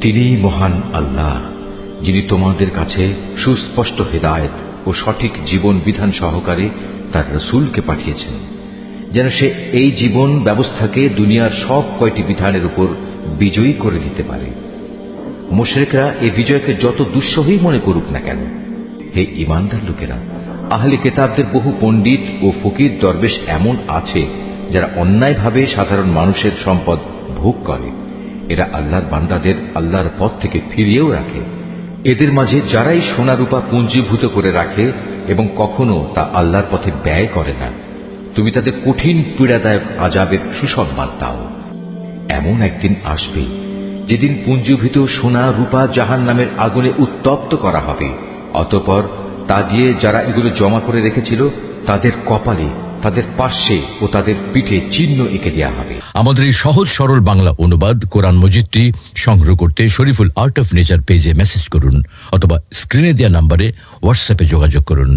তিনিই মহান আল্লাহ, যিনি তোমাদের কাছে সুস্পষ্ট হেদায়েত ও সঠিক জীবন বিধান সহকারে তার রসুলকে পাঠিয়েছেন, যেন সে এই জীবন ব্যবস্থাকে দুনিয়ার সব কয়টি বিধানের উপর বিজয়ী করে দিতে পারে। মুশরিকরা এই বিজয়কে যত দুঃসহই মনে করুক না কেন, হে ইমানদার লোকেরা, আহলে কেতাবদের বহু পণ্ডিত ও ফকির দরবেশ এমন আছে, যারা অন্যায়ভাবে সাধারণ মানুষের সম্পদ ভোগ করে। এরা আল্লাহর বান্দাদের আল্লাহর পথ থেকে ফিরিয়েও রাখে। এদের মাঝে যারাই সোনারূপা পুঞ্জীভূত করে রাখে এবং কখনো তা আল্লাহর পথে ব্যয় করে না। তুমি তাদের কঠিন পীড়াদায়ক আজাবের সুসংবাদ দাও। এমন একদিন আসবে, যেদিন পুঞ্জীভূত সোনা রূপা জাহান নামের আগুনে উত্তপ্ত করা হবে। অতপর তা দিয়ে যারা এগুলো জমা করে রেখেছিল, তাদের কপালে তাদের পার্শ্বে ও তাদের পিঠে চিহ্ন এঁকে দেওয়া হবে। আমাদের এই সহজ সরল বাংলা অনুবাদ কোরআন মজিদটি সংগ্রহ করতে শরীফুল আর্ট অফ নেচার পেজে মেসেজ করুন অথবা স্ক্রিনে দেওয়া নাম্বারে হোয়াটসঅ্যাপে যোগাযোগ করুন।